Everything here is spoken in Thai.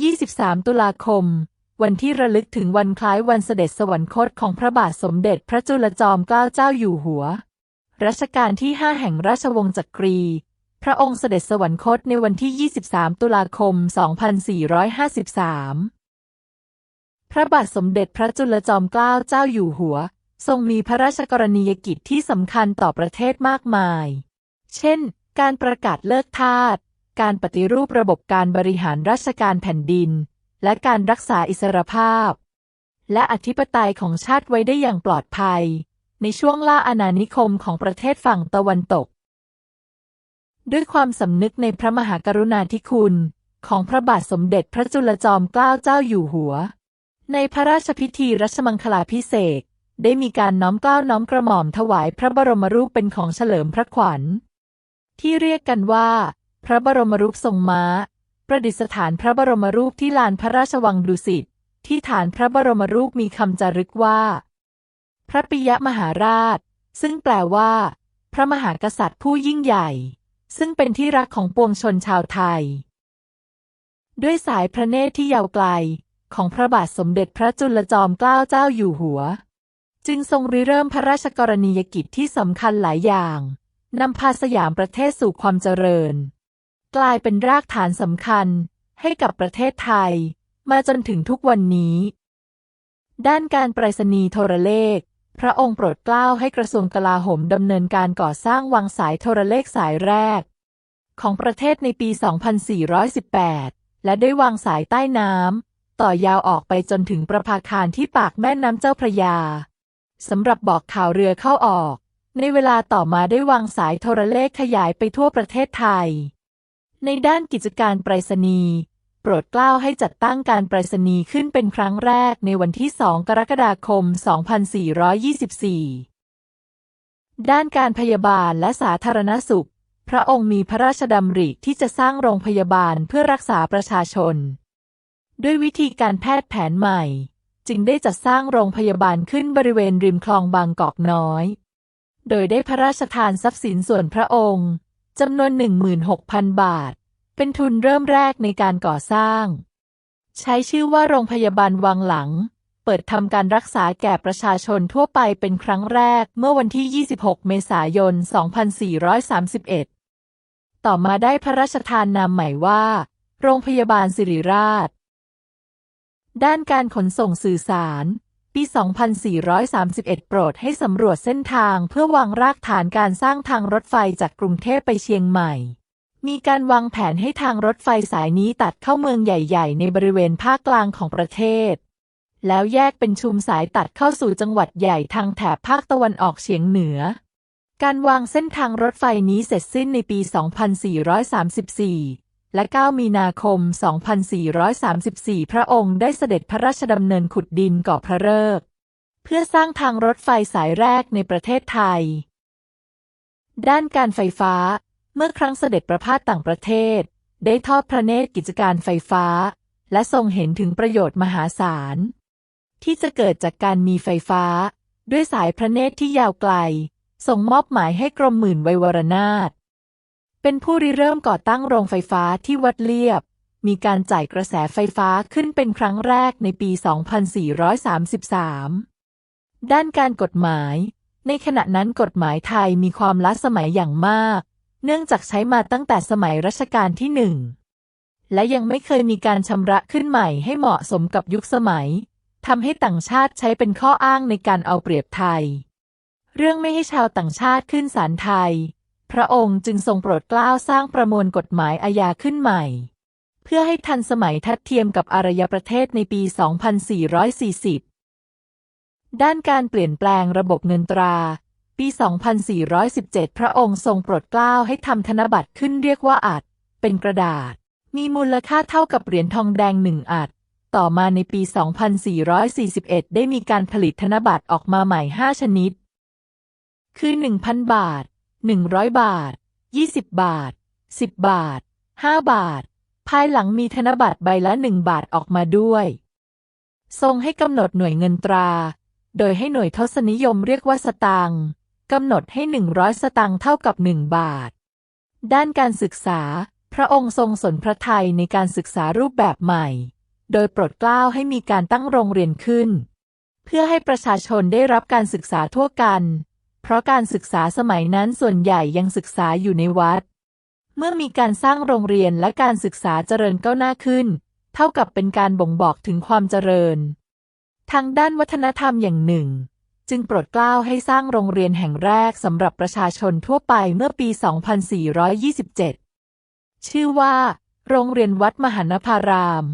23 ตุลาคม วันที่ระลึกถึงวันคล้ายวันเสด็จสวรรคตของพระบาทสมเด็จพระจุลจอมเกล้าเจ้าอยู่หัว รัชกาลที่ 5 แห่งราชวงศ์จักรี พระองค์เสด็จสวรรคตในวันที่ 23 ตุลาคม 2453 พระบาทสมเด็จพระจุลจอมเกล้าเจ้าอยู่หัว ทรงมีพระราชกรณียกิจที่สำคัญต่อประเทศมากมาย เช่น การประกาศเลิกทาส การปฏิรูประบบการบริหารราชการแผ่นดิน และการรักษาอิสรภาพ และอธิปไตยของชาติไว้ได้อย่างปลอดภัย ในช่วงล่าอาณานิคมของประเทศฝั่งตะวันตก ด้วยความสำนึกในพระมหากรุณาธิคุณของพระบาทสมเด็จพระจุลจอมเกล้าเจ้าอยู่หัว ในพระราชพิธีรัชมังคลาพิเศษได้มีการน้อมเกล้าน้อมกระหม่อมถวายพระบรมรูปเป็นของเฉลิมพระขวัญ ที่เรียกกันว่า พระบรมรูปทรงม้า ประดิษฐานพระบรมรูปที่ลานพระราชวังดุสิต ที่ฐานพระบรมรูปมีคำจารึกว่า พระปิยมหาราช ซึ่งแปลว่า พระมหากษัตริย์ผู้ยิ่งใหญ่ ซึ่งเป็นที่รักของปวงชนชาวไทย ด้วยสายพระเนตรที่ยาวไกล ของพระบาทสมเด็จพระจุลจอมเกล้าเจ้าอยู่หัว จึงทรงริเริ่มพระราชกรณียกิจที่สำคัญหลายอย่างนำพาสยามประเทศสู่ความเจริญ กลายเป็นรากฐานสำคัญให้กับประเทศไทย มาจนถึงทุกวันนี้ ด้านการไปรษณีย์โทรเลข พระองค์โปรดเกล้าให้กระทรวงกลาโหมดำเนินการก่อสร้างวางสายโทรเลขสายแรก ของประเทศในปี 2418 และได้วางสายใต้น้ำต่อยาวออกไปจนถึงประภาคารที่ปากแม่น้ำเจ้าพระยาสำหรับบอกข่าวเรือเข้าออก ในเวลาต่อมาได้วางสายโทรเลขขยายไปทั่วประเทศไทย ในด้านกิจการไปรษณีย์โปรดเกล้าให้จัดตั้งการไปรษณีย์ขึ้นเป็นครั้งแรกในวันที่ 2 กรกฎาคม 2424 ด้านการพยาบาลและสาธารณสุข พระองค์มีพระราชดำริที่จะสร้างโรงพยาบาลเพื่อรักษาประชาชน ด้วยวิธีการแพทย์แผนใหม่ จึงได้จัดสร้างโรงพยาบาลขึ้นบริเวณริมคลองบางกอกน้อย โดยได้พระราชทานทรัพย์สินส่วนพระองค์ จำนวน 16,000 บาท เป็นทุนเริ่มแรกในการก่อสร้าง ใช้ชื่อว่าโรงพยาบาลวังหลัง เปิดทำการรักษาแก่ประชาชนทั่วไปเป็นครั้งแรกเมื่อวันที่ 26 เมษายน 2431 ต่อมาได้พระราชทานนามใหม่ว่า โรงพยาบาลสิริราช ด้านการขนส่งสื่อสาร ปี 2431 โปรดให้สำรวจเส้นทางเพื่อวางรากฐานการสร้างทางรถไฟจากกรุงเทพไปเชียงใหม่ มีการวางแผนให้ทางรถไฟสายนี้ตัดเข้าเมืองใหญ่ ๆ ในบริเวณภาคกลางของประเทศ แล้วแยกเป็นชุมสายตัดเข้าสู่จังหวัดใหญ่ทางแถบภาคตะวันออกเฉียงเหนือ การวางเส้นทางรถไฟนี้เสร็จสิ้นในปี 2434 และ 9 มีนาคม 2434 พระองค์ได้เสด็จพระราชดำเนินขุดดินก่อพระฤกษ์เพื่อสร้างทางรถไฟสายแรกในประเทศไทย ด้านการไฟฟ้า เมื่อครั้งเสด็จประพาสต่างประเทศ ได้ทอดพระเนตรกิจการไฟฟ้า และทรงเห็นถึงประโยชน์มหาศาล ที่จะเกิดจากการมีไฟฟ้า ด้วยสายพระเนตรที่ยาวไกล ส่งมอบหมายให้กรมหมื่นไวยวรนาถ เป็นผู้ริเริ่มก่อตั้งโรงไฟฟ้าที่วัดเลียบ มีการจ่ายกระแสไฟฟ้าขึ้นเป็นครั้งแรกในปี 2433 ด้านการกฎหมาย ในขณะนั้นกฎหมายไทยมีความล้าสมัยอย่างมาก เนื่องจากใช้มาตั้งแต่สมัยรัชกาลที่หนึ่ง และยังไม่เคยมีการชำระขึ้นใหม่ให้เหมาะสมกับยุคสมัยทำให้ต่างชาติใช้เป็นข้ออ้างในการเอาเปรียบไทย เรื่องไม่ให้ชาวต่างชาติขึ้นศาลไทย พระองค์จึงทรงโปรดเกล้าสร้างประมวลกฎหมายอาญาขึ้นใหม่ เพื่อให้ทันสมัยทัดเทียมกับอารยประเทศในปี 2440 ด้านการเปลี่ยนแปลงระบบเงินตรา ปี 2417 พระองค์ทรงโปรดเกล้าให้ทำธนบัตรขึ้นเรียกว่าอัด เป็นกระดาษ มีมูลค่าเท่ากับเหรียญทองแดงหนึ่งอัดต่อมาในปี 2441 ได้มีการผลิตธนบัตรออกมาใหม่ 5 ชนิด คือ 1,000 บาท 100บาท20บาท10บาท5บาท ภายหลังมีธนบัตรใบละ1บาทออกมาด้วย ทรงให้กำหนดหน่วยเงินตรา โดยให้หน่วยทศนิยมเรียกว่าสตางค์กำหนดให้100สตางค์เท่ากับ1บาท ด้านการศึกษา พระองค์ทรงสนพระทัยในการศึกษารูปแบบใหม่ โดยโปรดเกล้าให้มีการตั้งโรงเรียนขึ้น เพื่อให้ประชาชนได้รับการศึกษาทั่วกัน เพราะการศึกษาสมัยนั้นส่วนใหญ่ยังศึกษาอยู่ในวัด เมื่อมีการสร้างโรงเรียนและการศึกษาเจริญก้าวหน้าขึ้น เท่ากับเป็นการบ่งบอกถึงความเจริญ ทางด้านวัฒนธรรมอย่างหนึ่ง จึงโปรดเกล้าให้สร้างโรงเรียนแห่งแรกสำหรับประชาชนทั่วไปเมื่อปี 2427 ชื่อว่า โรงเรียนวัดมหานภาราม